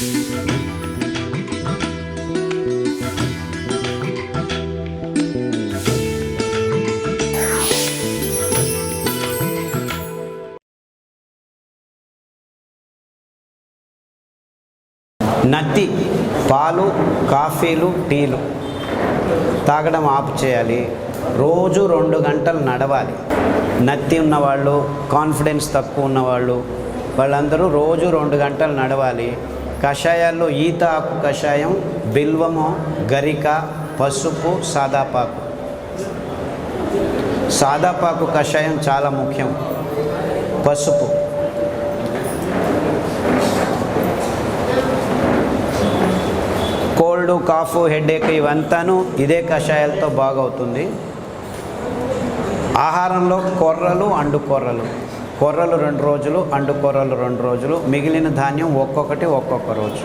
నత్తి పాలు కాఫీలు టీలు తాగడం ఆపు చేయాలి రోజు రెండు గంటలు నడవాలి. నత్తి ఉన్నవాళ్ళు కాన్ఫిడెన్స్ తక్కువ ఉన్నవాళ్ళు వాళ్ళందరూ రోజు రెండు గంటలు నడవాలి. కషాయాల్లో ఈత ఆకు కషాయం బిల్వము గరిక పసుపు సాదాపాకు సాదాపాకు కషాయం చాలా ముఖ్యం. పసుపు. కోల్డ్ కాఫ్ హెడేక్ ఇవంతాను ఇదే కషాయాలతో బాగవుతుంది. ఆహారంలో కొర్రలు అండు కొర్రలు. కొర్రలు రెండు రోజులు అండు కొర్రలు రెండు రోజులు మిగిలిన ధాన్యం ఒక్కొక్కటి ఒక్కొక్క రోజు.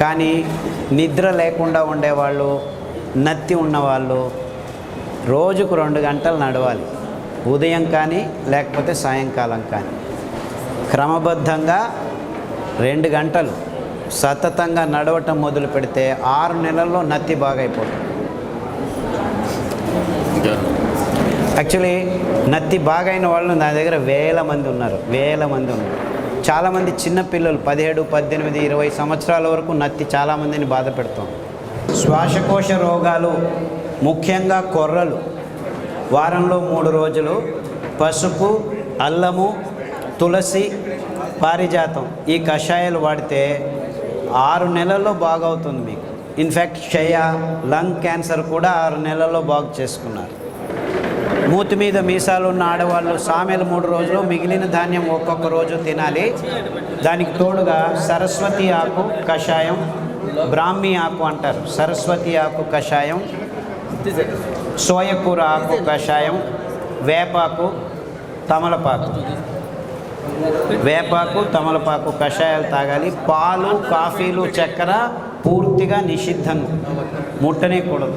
కానీ నిద్ర లేకుండా ఉండేవాళ్ళు నత్తి ఉన్నవాళ్ళు రోజుకు రెండు గంటలు నడవాలి. ఉదయం కానీ లేకపోతే సాయంకాలం కానీ. క్రమబద్ధంగా రెండు గంటలు సతతంగా నడవటం మొదలు పెడితే ఆరు నెలల్లో నత్తి బాగైపోతుంది. యాక్చువల్లీ నత్తి బాగైన వాళ్ళు నా దగ్గర వేల మంది ఉన్నారు. వేల మంది ఉన్నారు. చాలామంది చిన్నపిల్లలు పదిహేడు పద్దెనిమిది ఇరవై సంవత్సరాల వరకు నత్తి చాలామందిని బాధ పెడతాం శ్వాసకోశ రోగాలు ముఖ్యంగా కొర్రలు. వారంలో మూడు రోజులు పసుపు అల్లము తులసి పారిజాతం ఈ కషాయాలు వాడితే ఆరు నెలల్లో బాగవుతుంది మీకు. ఇన్ఫ్యాక్ట్ క్షయ లంగ్ క్యాన్సర్ కూడా ఆరు నెలల్లో బాగు చేసుకున్నారు. మూతి మీద మీసాలు ఉన్న ఆడవాళ్ళు సామెలు మూడు రోజులు మిగిలిన ధాన్యం ఒక్కొక్క రోజు తినాలి. దానికి తోడుగా సరస్వతి ఆకు కషాయం బ్రాహ్మీ ఆకు అంటారు. సరస్వతి ఆకు కషాయం సోయకూర ఆకు కషాయం వేపాకు తమలపాకు. వేపాకు తమలపాకు కషాయాలు తాగాలి. పాలు కాఫీలు చక్కెర పూర్తిగా నిషిద్ధం. ముట్టనేకూడదు.